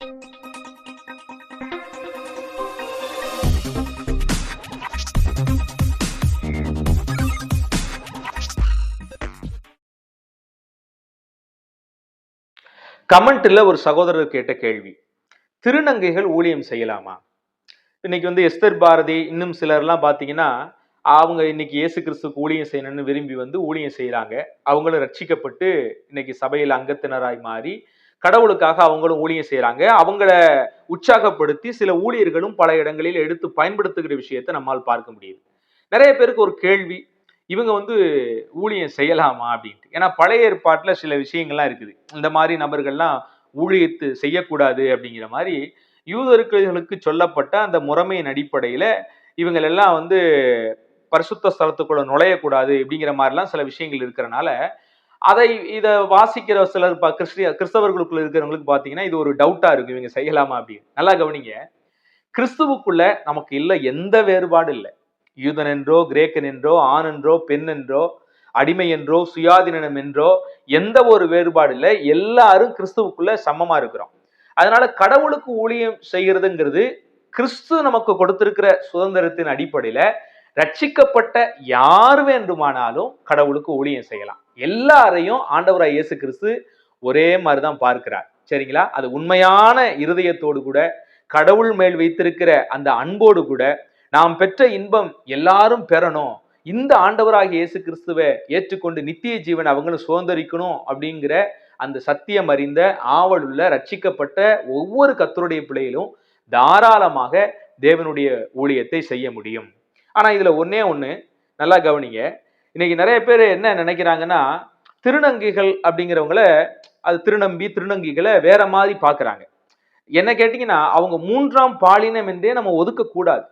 கமெண்ட்டில் ஒரு சகோதரர் கேட்ட கேள்வி திருநங்கைகள் ஊழியம் செய்யலாமா? இன்னைக்கு வந்து எஸ்தர் பாரதி இன்னும் சிலர்லாம் பார்த்தீங்கன்னா அவங்க இன்னைக்கு இயேசு கிறிஸ்துக்கு ஊழியம் செய்யணும்னு விரும்பி வந்து ஊழியம் செய்கிறாங்க அவங்களும் ரட்சிக்கப்பட்டு இன்னைக்கு சபையில் அங்கத்தினராய் மாறி கடவுளுக்காக அவங்களும் ஊழியம் செய்கிறாங்க அவங்கள உற்சாகப்படுத்தி சில ஊழியர்களும் பல இடங்களில் எடுத்து பயன்படுத்துகிற விஷயத்தை நம்மால் பார்க்க முடியுது. நிறைய பேருக்கு ஒரு கேள்வி இவங்க வந்து ஊழியம் செய்யலாமா அப்படின்ட்டு. ஏன்னா பழைய ஏற்பாட்டில் சில விஷயங்கள்லாம் இருக்குது. இந்த மாதிரி நபர்கள்லாம் ஊழியத்து செய்யக்கூடாது அப்படிங்கிற மாதிரி யூதர்களுக்கு சொல்லப்பட்ட அந்த முறைமையின் அடிப்படையில் இவங்களெல்லாம் வந்து பரிசுத்த ஸ்தலத்துக்குள்ள நுழையக்கூடாது அப்படிங்கிற மாதிரிலாம் சில விஷயங்கள் இருக்கிறனால அதை இதை வாசிக்கிற சிலர் கிறிஸ்டிய கிறிஸ்தவர்களுக்குள்ள இருக்கிறவங்களுக்கு பார்த்தீங்கன்னா இது ஒரு டவுட்டா இருக்கு இவங்க செய்யலாமா அப்படின்னு. நல்லா கவனிங்க. கிறிஸ்துவுக்குள்ள நமக்கு இல்லை எந்த வேறுபாடு இல்லை. யூதன் என்றோ கிரேக்கன் என்றோ ஆண் என்றோ பெண் என்றோ அடிமை என்றோ சுயாதீனம் என்றோ எந்த ஒரு வேறுபாடு இல்லை. எல்லாரும் கிறிஸ்துவுக்குள்ள சமமா இருக்கிறோம். அதனால கடவுளுக்கு ஊழியம் செய்கிறதுங்கிறது கிறிஸ்து நமக்கு கொடுத்திருக்கிற சுதந்திரத்தின் அடிப்படையில ரட்சிக்கப்பட்ட யார் வேண்டுமானாலும் கடவுளுக்கு ஊழியம் செய்யலாம். எல்லாரையும் ஆண்டவராய் இயேசு கிறிஸ்து ஒரே மாதிரி தான் பார்க்கிறார். சரிங்களா? அது உண்மையான இருதயத்தோடு கூட கடவுள் மேல் வைத்திருக்கிற அந்த அன்போடு கூட நாம் பெற்ற இன்பம் எல்லாரும் பெறணும். இந்த ஆண்டவராகிய இயேசு கிறிஸ்துவை ஏற்றுக்கொண்டு நித்திய ஜீவன் அவங்களும் சுதந்திரிக்கணும் அப்படிங்கிற அந்த சத்தியம் அறிந்த ஆவல் உள்ள ரட்சிக்கப்பட்ட ஒவ்வொரு கத்தருடைய பிள்ளையிலும் தாராளமாக தேவனுடைய ஊழியத்தை செய்ய முடியும். ஆனால் இதில் ஒன்றே ஒன்று நல்லா கவனிங்க. இன்னைக்கு நிறைய பேர் என்ன நினைக்கிறாங்கன்னா திருநங்கைகள் அப்படிங்கிறவங்கள அது திருநம்பி திருநங்கைகளை வேற மாதிரி பார்க்குறாங்க. என்ன கேட்டிங்கன்னா அவங்க மூன்றாம் பாலினம் என்றே நம்ம ஒதுக்கக்கூடாது.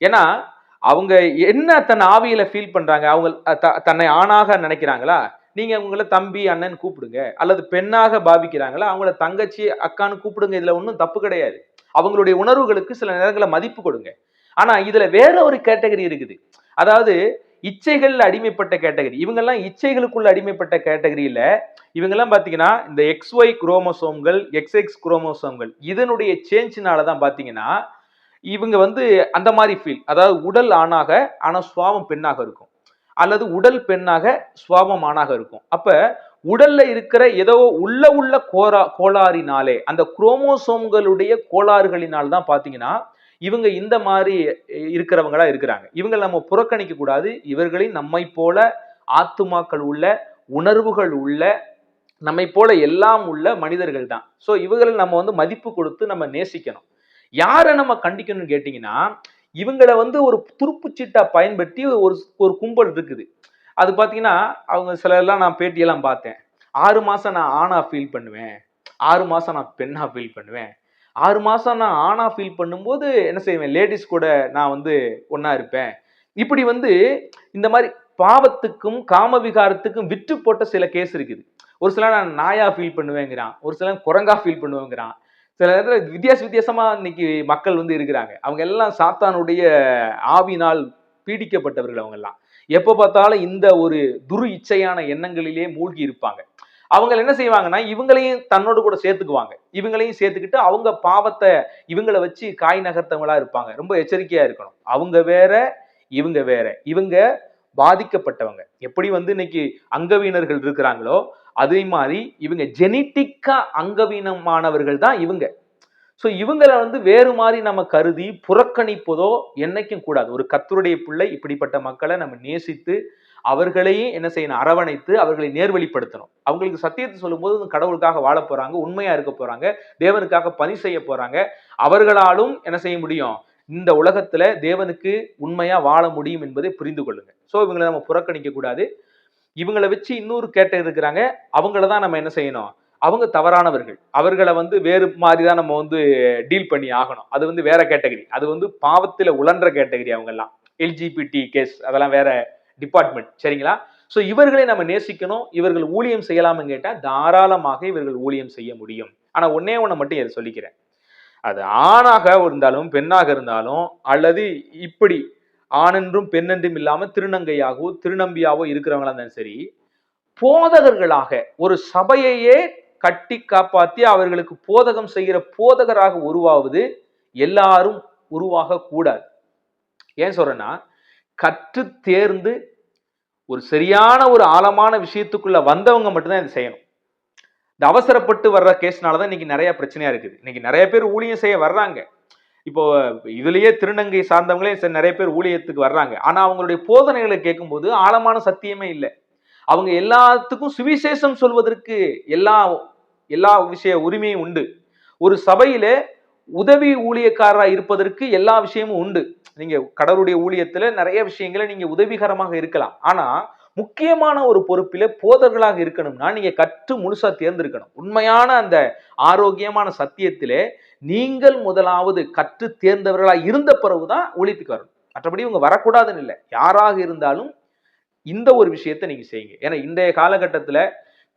ஏன்னா அவங்க என்ன தன் ஆவியில ஃபீல் பண்றாங்க அவங்க த- தன்னை ஆணாக நினைக்கிறாங்களா? நீங்க அவங்கள தம்பி அண்ணன் கூப்பிடுங்க அல்லது பெண்ணாக பாவிக்கிறாங்களா? அவங்கள தங்கச்சி அக்கான்னு கூப்பிடுங்க இதுல ஒன்றும் தப்பு கிடையாது. அவங்களுடைய உணர்வுகளுக்கு சில நேரங்களில் மதிப்பு கொடுங்க. ஆனா இதுல வேற ஒரு கேட்டகரி இருக்குது. அதாவது இச்சைகள் அடிமைப்பட்ட கேட்டகரி. இவங்கெல்லாம் இச்சைகளுக்குள்ள அடிமைப்பட்ட கேட்டகரியில இவங்கெல்லாம் பாத்தீங்கன்னா இந்த எக்ஸ் ஒய் குரோமோசோம்கள் எக்ஸ் எக்ஸ் குரோமோசோம்கள் இதனுடைய சேஞ்சினால தான் பாத்தீங்கன்னா இவங்க வந்து அந்த மாதிரி ஃபீல் அதாவது உடல் ஆணாக ஆனா சுவாபம் பெண்ணாக இருக்கும். அல்லது உடல் பெண்ணாக சுவாபம் ஆணாக இருக்கும். அப்ப உடல்ல இருக்கிற ஏதோ உள்ள உள்ள கோரா கோளாறினாலே அந்த குரோமோசோம்களுடைய கோளாறுகளினால் தான் பாத்தீங்கன்னா இவங்க இந்த மாதிரி இருக்கிறவங்களா இருக்கிறாங்க. இவங்க நம்ம புறக்கணிக்க கூடாது இவர்களின் நம்மை போல ஆத்துமாக்கள் உள்ள உணர்வுகள் உள்ள நம்மை போல எல்லாம் உள்ள மனிதர்கள் தான். ஸோ இவங்களை நம்ம வந்து மதிப்பு கொடுத்து நம்ம நேசிக்கணும். யாரை நம்ம கண்டிக்கணும்னு கேட்டிங்கன்னா இவங்களை வந்து ஒரு துருப்புச்சீட்டா பயன்படுத்தி ஒரு ஒரு கும்பல் இருக்குது. அது பார்த்தீங்கன்னா அவங்க சிலர்லாம் நான் பேட்டியெல்லாம் பார்த்தேன். ஆறு மாதம் நான் ஆணாக ஃபீல் பண்ணுவேன். ஆறு மாதம் நான் பெண்ணாக ஃபீல் பண்ணுவேன். ஆறு மாதம் நான் ஆணாக ஃபீல் பண்ணும்போது என்ன செய்வேன்? லேடிஸ் கூட நான் வந்து ஒன்றா இருப்பேன். இப்படி வந்து இந்த மாதிரி பாவத்துக்கும் காம விகாரத்துக்கும் விற்று போட்ட சில கேஸ் இருக்குது. ஒரு சில நான் நாயாக ஃபீல் பண்ணுவேங்கிறான். ஒரு சில குரங்கா ஃபீல் பண்ணுவேங்கிறான். சில நேரத்தில் வித்தியாச வித்தியாசமாக இன்னைக்கு மக்கள் வந்து இருக்கிறாங்க. அவங்க எல்லாம் சாத்தானுடைய ஆவினால் பீடிக்கப்பட்டவர்கள் அவங்கெல்லாம். எப்போ பார்த்தாலும் இந்த ஒரு துரு இச்சையான எண்ணங்களிலே மூழ்கி இருப்பாங்க. அவங்க என்ன செய்வாங்கன்னா இவங்களையும் தன்னோடு கூட சேர்த்துக்குவாங்க. இவங்களையும் சேர்த்துக்கிட்டு அவங்க பாவத்தை இவங்களை வச்சு காய் நகர்த்தவங்களா இருப்பாங்க. ரொம்ப எச்சரிக்கையா இருக்கணும். அவங்க வேற இவங்க வேற. இவங்க பாதிக்கப்பட்டவங்க. எப்படி வந்து இன்னைக்கு அங்கவீனர்கள் இருக்கிறாங்களோ அதே மாதிரி இவங்க ஜெனட்டிக்கா அங்கவீனமானவர்கள் தான் இவங்க. ஸோ இவங்களை வந்து வேறு மாதிரி நம்ம கருதி புறக்கணிப்பதோ என்னைக்கும் கூடாது. ஒரு கத்தருடைய பிள்ளை இப்படிப்பட்ட மக்களை நம்ம நேசித்து அவர்களையும் என்ன செய்யணும்? அரவணைத்து அவர்களை நேர்வழிப்படுத்தணும். அவங்களுக்கு சத்தியத்தை சொல்லும்போது வந்து கடவுளுக்காக வாழ போறாங்க உண்மையா இருக்க போறாங்க தேவனுக்காக பணி செய்ய போறாங்க. அவர்களாலும் என்ன செய்ய முடியும்? இந்த உலகத்துல தேவனுக்கு உண்மையா வாழ முடியும் என்பதை புரிந்து கொள்ளுங்க. ஸோ இவங்களை நம்ம புறக்கணிக்க கூடாது. இவங்களை வச்சு இன்னொரு கேட்ட இருக்கிறாங்க. அவங்கள தான் நம்ம என்ன செய்யணும்? அவங்க தவறானவர்கள். அவர்களை வந்து வேறு மாதிரி தான் நம்ம வந்து டீல் பண்ணி ஆகணும். அது வந்து வேற கேட்டகரி அது வந்து பாவத்தில் உழன்ற கேட்டகரி அவங்கெல்லாம். எல்ஜிபிடி கேஸ் அதெல்லாம் வேற டிபார்ட்மெண்ட் சரிங்களா? ஸோ இவர்களை நம்ம நேசிக்கணும். இவர்கள் ஊழியம் செய்யலாம்னு கேட்டால் தாராளமாக இவர்கள் ஊழியம் செய்ய முடியும். ஆனால் ஒன்னே ஒன்று மட்டும் இதை சொல்லிக்கிறேன். அது ஆணாக இருந்தாலும் பெண்ணாக இருந்தாலும் அல்லது இப்படி ஆணென்றும் பெண்ணென்றும் இல்லாமல் திருநங்கையாகவோ திருநம்பியாவோ இருக்கிறவங்களா இருந்தாலும் சரி போதகர்களாக ஒரு சபையையே கட்டி காப்பாற்றி அவர்களுக்கு போதகம் செய்கிற போதகராக உருவாவது எல்லாரும் உருவாக கூடாது ஏன் சொல்றேன்னா கற்று தேர்ந்து ஒரு சரியான ஒரு ஆழமான விஷயத்துக்குள்ள வந்தவங்க மட்டும்தான் இதை செய்யணும். இந்த அவசரப்பட்டு வர்ற கேஸ்னால தான் இன்னைக்கு நிறைய பிரச்சனையா இருக்குது. இன்னைக்கு நிறைய பேர் ஊழியம் செய்ய வர்றாங்க. இப்போ இதுலயே திருநங்கை சார்ந்தவங்களே நிறைய பேர் ஊழியத்துக்கு வர்றாங்க. ஆனா அவங்களுடைய போதனைகளை கேட்கும்போது ஆழமான சத்தியமே இல்லை. அவங்க எல்லாத்துக்கும் சுவிசேஷம் சொல்வதற்கு எல்லா எல்லா விஷய உரிமையும் உண்டு. ஒரு சபையில உதவி ஊழியக்காரராக இருப்பதற்கு எல்லா விஷயமும் உண்டு. நீங்க கடவுளுடைய ஊழியத்துல நிறைய விஷயங்களை நீங்க உதவிகரமாக இருக்கலாம். ஆனா முக்கியமான ஒரு பொறுப்பில போதர்களாக இருக்கணும்னா நீங்க கற்று முழுசா தேர்ந்தெடுக்கணும். உண்மையான அந்த ஆரோக்கியமான சத்தியத்திலே நீங்கள் முதலாவது கற்று தேர்ந்தவர்களாக இருந்த பிறகுதான் ஒழித்துக்கு வரணும். மற்றபடி இவங்க வரக்கூடாதுன்னு இல்லை. யாராக இருந்தாலும் இந்த ஒரு விஷயத்தை நீங்க செய்யுங்க. ஏன்னா இன்றைய காலகட்டத்துல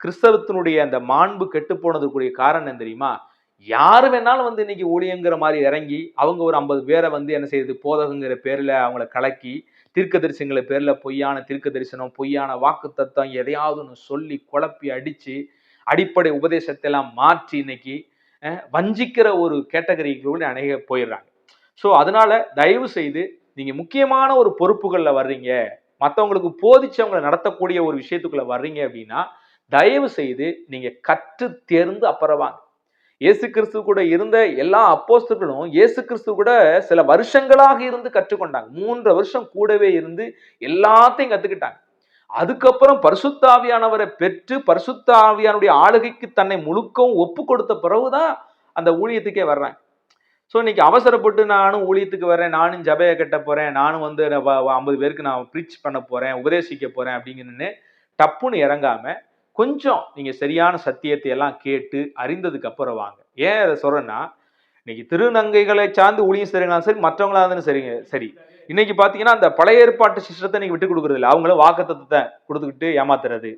கிறிஸ்தவத்தினுடைய அந்த மாண்பு கெட்டு போனதுக்குரிய காரணம் என்ன தெரியுமா? யார் வேணாலும் வந்து இன்னைக்கு ஊழியங்கிற மாதிரி இறங்கி அவங்க ஒரு ஐம்பது பேரை வந்து என்ன செய்யுது? போதகங்கிற பேரில் அவங்கள கலக்கி தீர்க்க தரிசனங்களை பேரில் பொய்யான தீர்க்க தரிசனம் பொய்யான வாக்கு தத்துவம் எதையாவது ஒன்று சொல்லி குழப்பி அடித்து அடிப்படை உபதேசத்தை எல்லாம் மாற்றி இன்னைக்கு வஞ்சிக்கிற ஒரு கேட்டகரிக்குள்ள அநேக போயிடுறாங்க. ஸோ அதனால தயவு செய்து நீங்கள் முக்கியமான ஒரு பொறுப்புகளில் வர்றீங்க மற்றவங்களுக்கு போதிச்சவங்களை நடத்தக்கூடிய ஒரு விஷயத்துக்குள்ளே வர்றீங்க அப்படின்னா தயவு செய்து நீங்கள் கற்று தேர்ந்து அப்புறம் வாங்க இயேசு கிறிஸ்து கூட இருந்த எல்லா அப்போஸ்தலர்களும் இயேசு கிறிஸ்து கூட சில வருஷங்களாக இருந்து கற்றுக்கொண்டாங்க. மூன்று வருஷம் கூடவே இருந்து எல்லாத்தையும் கத்துக்கிட்டாங்க. அதுக்கப்புறம் பரிசுத்தாவியானவரை பெற்று பரிசுத்தாவியானுடைய ஆளுகைக்கு தன்னை முழுக்கவும் ஒப்பு கொடுத்த பிறகுதான் அந்த ஊழியத்துக்கே வர்றாங்க. ஸோ இன்னைக்கு அவசரப்பட்டு நானும் ஊழியத்துக்கு வரேன் நானும் ஜபையை கட்ட போறேன் நானும் வந்து ஐம்பது பேருக்கு நான் ப்ரீச் பண்ண போறேன் உபதேசிக்க போறேன் அப்படிங்கன்னு டப்புன்னு இறங்காம கொஞ்சம் நீங்கள் சரியான சத்தியத்தை எல்லாம் கேட்டு அறிந்ததுக்கு அப்புறம் வாங்க. ஏன் அதை சொல்கிறேன்னா இன்னைக்கு திருநங்கைகளை சார்ந்து ஊழியம் செய்றீங்களா சரி மற்றவங்களா இருந்தாலும் சரிங்க சரி. இன்னைக்கு பார்த்தீங்கன்னா அந்த பழைய ஏற்பாட்டு சிஸ்டத்தை நீங்கள் விட்டு கொடுக்குறது இல்லை. அவங்களும் வாக்குத்தத்தை கொடுத்துக்கிட்டு ஏமாத்துறது.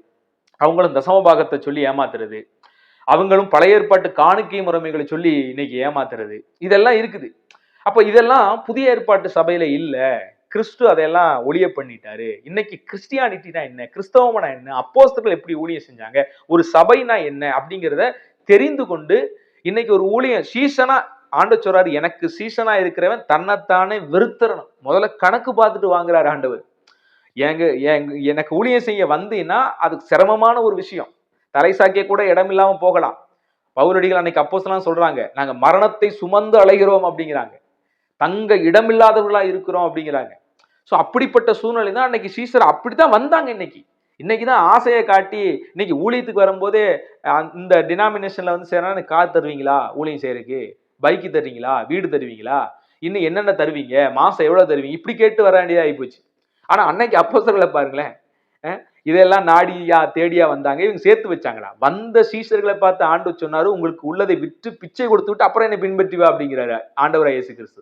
அவங்களும் தசமபாகத்தை சொல்லி ஏமாத்துறது. அவங்களும் பழைய ஏற்பாட்டு காணிக்கை முறைமைகளை சொல்லி இன்னைக்கு ஏமாத்துறது. இதெல்லாம் இருக்குது. அப்போ இதெல்லாம் புதிய ஏற்பாட்டு சபையில இல்லை. கிறிஸ்து அதையெல்லாம் ஒளிய பண்ணிட்டாரு. இன்னைக்கு கிறிஸ்டியானிட்டினா என்ன? கிறிஸ்தவம்னா என்ன? அப்போஸ்தர்கள் எப்படி ஊழியம் செஞ்சாங்க? ஒரு சபைனா என்ன? அப்படிங்கிறத தெரிந்து கொண்டு இன்னைக்கு ஒரு ஊழியம் சீசனா ஆண்டு சொல்றாரு எனக்கு சீசனா இருக்கிறவன் தன்னைத்தானே வெறுத்தரணும். முதல்ல கணக்கு பார்த்துட்டு வாங்குறாரு ஆண்டவர். ஏங்க எனக்கு ஊழியம் செய்ய வந்தீங்கன்னா அது சிரமமான ஒரு விஷயம். தலை சாக்கிய கூட இடம் இல்லாம போகலாம். பவுலடிகள் அன்னைக்கு அப்போஸ்லாம் சொல்றாங்க நாங்க மரணத்தை சுமந்து அலைகிறோம் அப்படிங்கிறாங்க. தங்க இடமில்லாதவர்களா இருக்கிறோம் அப்படிங்கிறாங்க. ஸோ அப்படிப்பட்ட சூழ்நிலை தான் அன்னைக்கு சீசர் அப்படித்தான் வந்தாங்க இன்னைக்கு. இன்னைக்கு தான் ஆசையை காட்டி இன்னைக்கு ஊழியத்துக்கு வரும்போதே இந்த டினாமினேஷனில் வந்து சேரா கார் தருவீங்களா? ஊழியம் செய்யறதுக்கு? பைக்கு தருவீங்களா? வீடு தருவீங்களா? இன்னும் என்னென்ன தருவீங்க? மாதம் எவ்வளோ தருவீங்க? இப்படி கேட்டு வர வேண்டியதாக ஆகிப்போச்சு ஆனால் அன்னைக்கு அப்போசர்களை பாருங்களேன். இதெல்லாம் நாடியா தேடியா வந்தாங்க. இவங்க சேர்த்து வச்சாங்களா? வந்த சீசர்களை பார்த்து ஆண்டு சொன்னாரு உங்களுக்கு உள்ளதை விற்று பிச்சை கொடுத்து விட்டு அப்புறம் என்னை பின்பற்றி வா அப்படிங்கிறாரு ஆண்டவராக இயேசு கிறிஸ்து.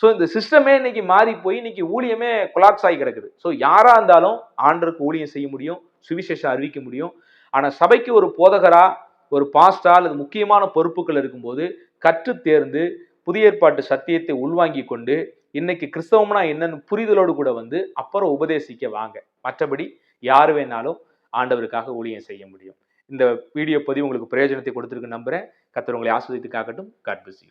ஸோ இந்த சிஸ்டமே இன்னைக்கு மாறி போய் இன்னைக்கு ஊழியமே கொலாப்ஸ் ஆகி கிடக்குது. ஸோ யாராக இருந்தாலும் ஆண்டருக்கு ஊழியம் செய்ய முடியும் சுவிசேஷம் அறிவிக்க முடியும். ஆனால் சபைக்கு ஒரு போதகரா ஒரு பாஸ்டா அல்லது முக்கியமான பொறுப்புகள் இருக்கும்போது கற்று தேர்ந்து புதிய ஏற்பாட்டு சத்தியத்தை உள்வாங்கி கொண்டு இன்னைக்கு கிறிஸ்தவம்னா என்னன்னு புரிதலோடு கூட வந்து அப்புறம் உபதேசிக்க வாங்க. மற்றபடி யார் வேணாலும் ஆண்டவருக்காக ஊழியம் செய்ய முடியும். இந்த வீடியோ பதிவு உங்களுக்கு பிரயோஜனத்தை கொடுத்துருக்கு நம்புறேன். கத்தர் உங்களை ஆஸ்வதித்து காக்கட்டும். God plus